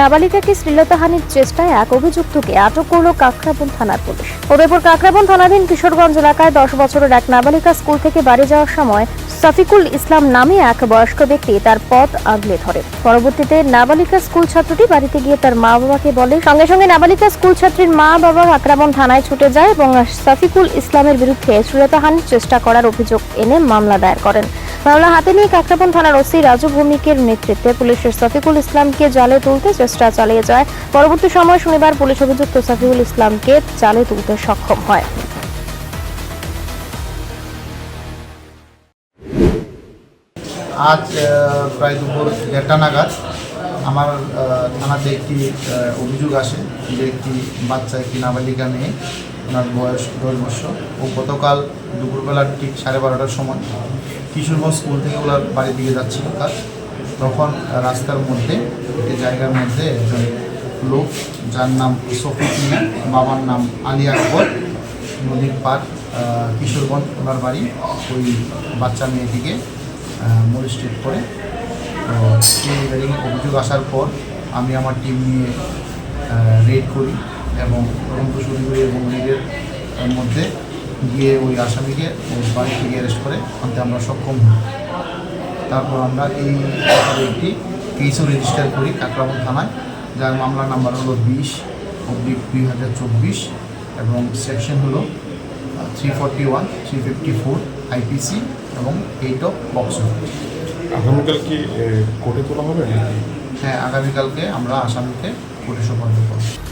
নাবালিকাকে শ্লীলতাহানির চেষ্টায় এক অভিযুক্তকে আটক করল কাকরাবন থানার পুলিশ। উদয়পুর কাকরাবন থানাধীন কিশোরগঞ্জ এলাকায় দশ বছরের এক নাবালিকা স্কুল থেকে বাড়ি যাওয়ার সময় সাফিকুল ইসলাম নামে এক বয়স্ক ব্যক্তি তার পথ আগলে ধরে। পরবর্তীতে নাবালিকা স্কুল ছাত্রটি বাড়িতে গিয়ে তার মা বাবাকে বলে, সঙ্গে সঙ্গে নাবালিকা স্কুল ছাত্রীর মা বাবা কাকরাবন থানায় ছুটে যায় এবং সাফিকুল ইসলামের বিরুদ্ধে শ্লীলতাহানির চেষ্টা করার অভিযোগ এনে মামলা দায়ের করেন। মামলা হাতে নিয়ে কাকরাবন থানার ওসি রাজু ভৌমিকের নেতৃত্বে পুলিশের সফিকুল ইসলামকে জালে তুলতে চেষ্টা চালিয়ে যায়। পরবর্তী সময় শনিবার পুলিশ অভিযুক্ত সফিকুল ইসলামকে জালে তুলতে সক্ষম হয়। আজ প্রায় দুপুর দেড়টা নাগাদ আমার থানাতে একটি অভিযোগ আসে যে একটি বাচ্চা একটি নাবালিকা মেয়ে ওনার বয়স দশ বছর। ও গতকাল দুপুরবেলা ঠিক সাড়ে বারোটার সময় কিশোরগঞ্জ স্কুল থেকে ওনার বাড়ির দিকে যাচ্ছিল তার। তখন রাস্তার মধ্যে, একটি জায়গার মধ্যে একজন লোক যার নাম সফিক মিয়া, বাবার নাম আলী আকবর, নদীর পার কিশোরগঞ্জ ওনার বাড়ি। ওই বাচ্চা মেয়েটিকে মোলিস্টেট করে। তো অভিযোগ আসার পর আমি আমার টিম নিয়ে রেড করি। এবং তদন্ত শুরু করি এবং রেডের মধ্যে গিয়ে ওই আসামিকে ওই বাড়ি থেকে অ্যারেস্ট করে আনতে আমরা সক্ষম হই। তারপর আমরা এই ব্যাপারে একটি কেসও রেজিস্টার করি কাকরাবন থানায় যার মামলা নাম্বার হলো বিশ অব্লিক দুই হাজার চব্বিশ এবং সেকশন হলো three forty one three fifty four IPC এবং এইট অফ বক্সো আগামীকাল কি কোর্টে তোলা হবে হ্যাঁ আগামীকালকে আমরা আসামিকে কোর্টে সুপারিশ করব।